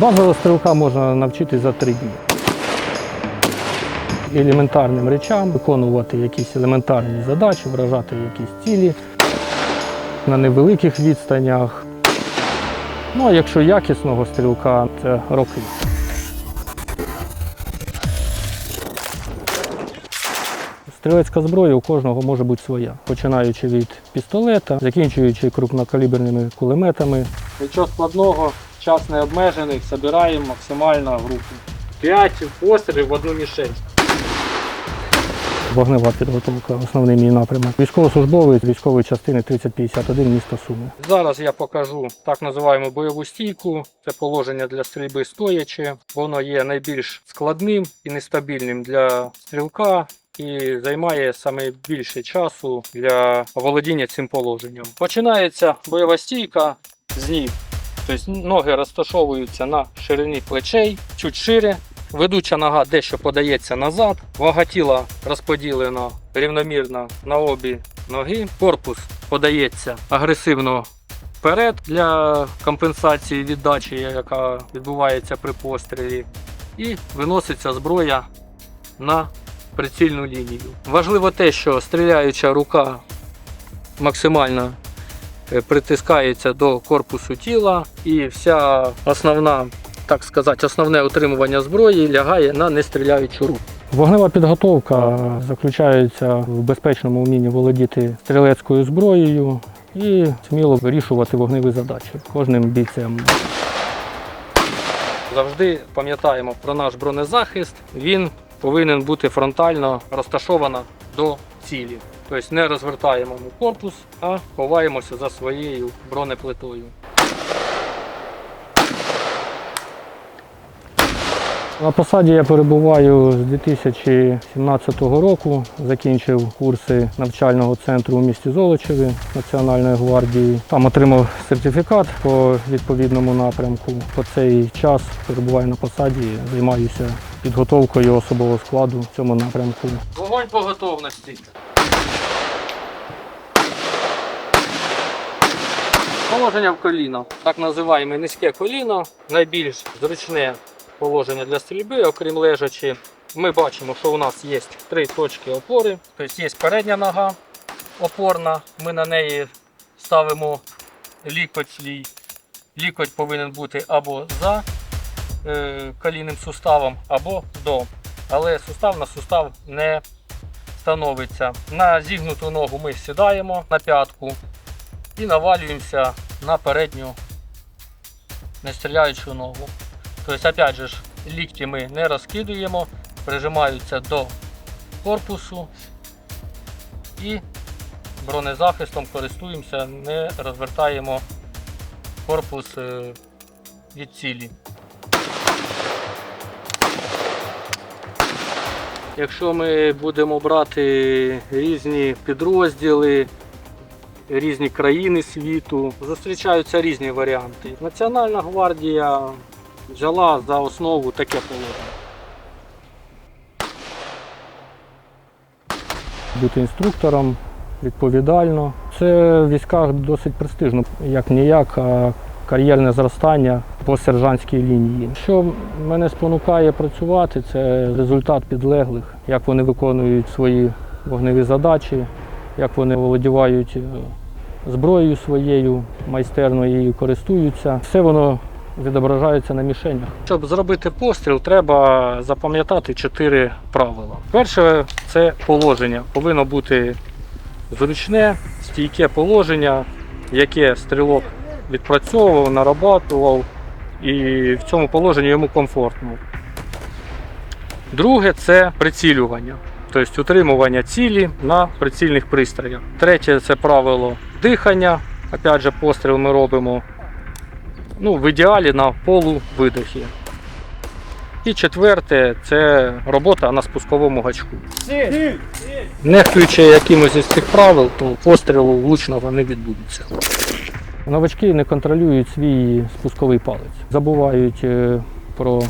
Базового стрілка можна навчити за три дні. Елементарним речам виконувати якісь елементарні задачі, вражати якісь цілі на невеликих відстанях. Ну а якщо якісного стрілка, це роки. Стрілецька зброя у кожного може бути своя, починаючи від пістолета, закінчуючи крупнокаліберними кулеметами. Нічого складного, час не обмежений, збираємо максимально групу. 5 пострілів в одну мішень. Вогнева підготовка основний мій напрямок. Військовослужбовець військової частини 3051 місто Суми. Зараз я покажу так називаємо бойову стійку. Це положення для стрільби стоячи. Воно є найбільш складним і нестабільним для стрілка. І займає саме більше часу для володіння цим положенням. Починається бойова стійка з ніг. Тобто ноги розташовуються на ширині плечей, чуть шире. Ведуча нога дещо подається назад, вага тіла розподілена рівномірно на обі ноги. Корпус подається агресивно вперед для компенсації віддачі, яка відбувається при пострілі. І виноситься зброя на прицільну лінію. Важливо те, що стріляюча рука максимально притискається до корпусу тіла, і вся основна, так сказати, основне утримування зброї лягає на нестріляючу руку. Вогнева підготовка заключається в безпечному вмінні володіти стрілецькою зброєю і сміло вирішувати вогневі задачі кожним бійцем. Завжди пам'ятаємо про наш бронезахист. Він повинен бути фронтально розташовано до цілі. Тобто не розвертаємо ми корпус, а ховаємося за своєю бронеплитою. На посаді я перебуваю з 2017 року. Закінчив курси навчального центру у місті Золочеві Національної гвардії. Там отримав сертифікат по відповідному напрямку. По цей час перебуваю на посаді, займаюся підготовкою особового складу в цьому напрямку. Вогонь по готовності. Положення в коліно. Так називаємо низьке коліно. Найбільш зручне положення для стрільби, окрім лежачі. Ми бачимо, що у нас є три точки опори. Тобто є передня нога опорна. Ми на неї ставимо лікоть свій. Лікоть повинен бути або за е, колінним суставом, або до. Але сустав на сустав не становиться. На зігнуту ногу ми сідаємо на п'ятку і навалюємося на передню нестріляючу ногу. Тобто, опять же, лікті ми не розкидуємо, прижимаються до корпусу і бронезахистом користуємося, не розвертаємо корпус е, від цілі. Якщо ми будемо брати різні підрозділи, різні країни світу, зустрічаються різні варіанти. Національна гвардія взяла за основу таке положення. бути інструктором відповідально. Це в військах досить престижно, як ніяк, а кар'єрне зростання по сержантській лінії. Що мене спонукає працювати, це результат підлеглих, як вони виконують свої вогневі задачі, як вони володівають е, зброєю своєю, майстерно її користуються. Все воно відображається на мішенях. Щоб зробити постріл, треба запам'ятати чотири правила. Перше це положення. Повинно бути зручне, стійке положення, яке стрілок відпрацьовував, нарабатував, і в цьому положенні йому комфортно. Друге це прицілювання, тобто утримування цілі на прицільних пристроях. Третє це правило дихання. Опять же, постріл ми робимо ну, в ідеалі на полувидохі. І четверте це робота на спусковому гачку. Нехтуючи якимось із цих правил, то пострілу влучного не відбудеться. Новачки не контролюють свій спусковий палець. Забувають е, про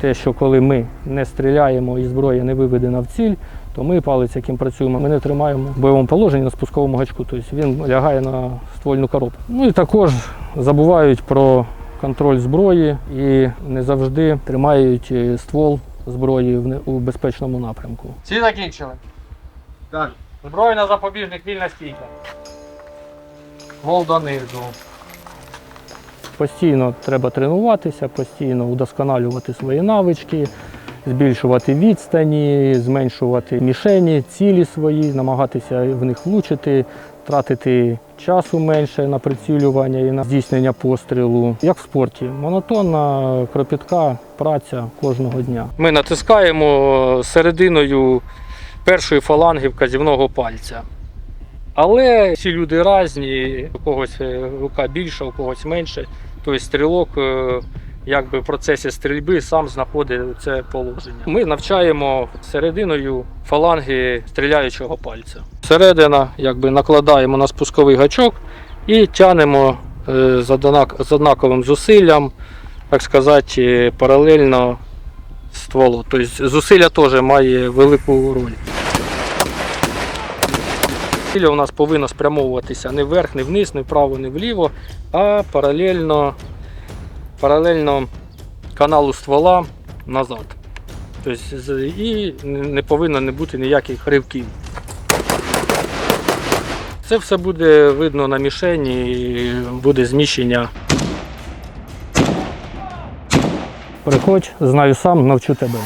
те, що коли ми не стріляємо і зброя не виведена в ціль, то ми палець, яким працюємо, ми не тримаємо в бойовому положенні на спусковому гачку. Тобто він лягає на ствольну коробку. Ну і також забувають про контроль зброї і не завжди тримають е, ствол зброї у безпечному напрямку. Всі закінчили. Так. Збройна запобіжник вільна стійка. Гол донизу. Постійно треба тренуватися, постійно удосконалювати свої навички, збільшувати відстані, зменшувати мішені, цілі свої, намагатися в них влучити, тратити часу менше на прицілювання і на здійснення пострілу. Як в спорті, монотонна, кропітка праця кожного дня. Ми натискаємо серединою першої фаланги вказівного пальця. Але всі люди різні, у когось е, рука більша, у когось менше. Тобто стрілок е, якби в процесі стрільби сам знаходить це положення. Ми навчаємо серединою фаланги стріляючого пальця. Середина якби накладаємо на спусковий гачок і тянемо е, з однаковим зусиллям, так сказати, паралельно стволу. Тобто зусилля теж має велику роль. Зусилля у нас повинно спрямовуватися не вверх, не вниз, не вправо, не вліво, а паралельно, паралельно каналу ствола назад. Тобто, і не повинно не бути ніяких ривків. Це все буде видно на мішені, буде зміщення Приходь, знаю сам, навчу тебе.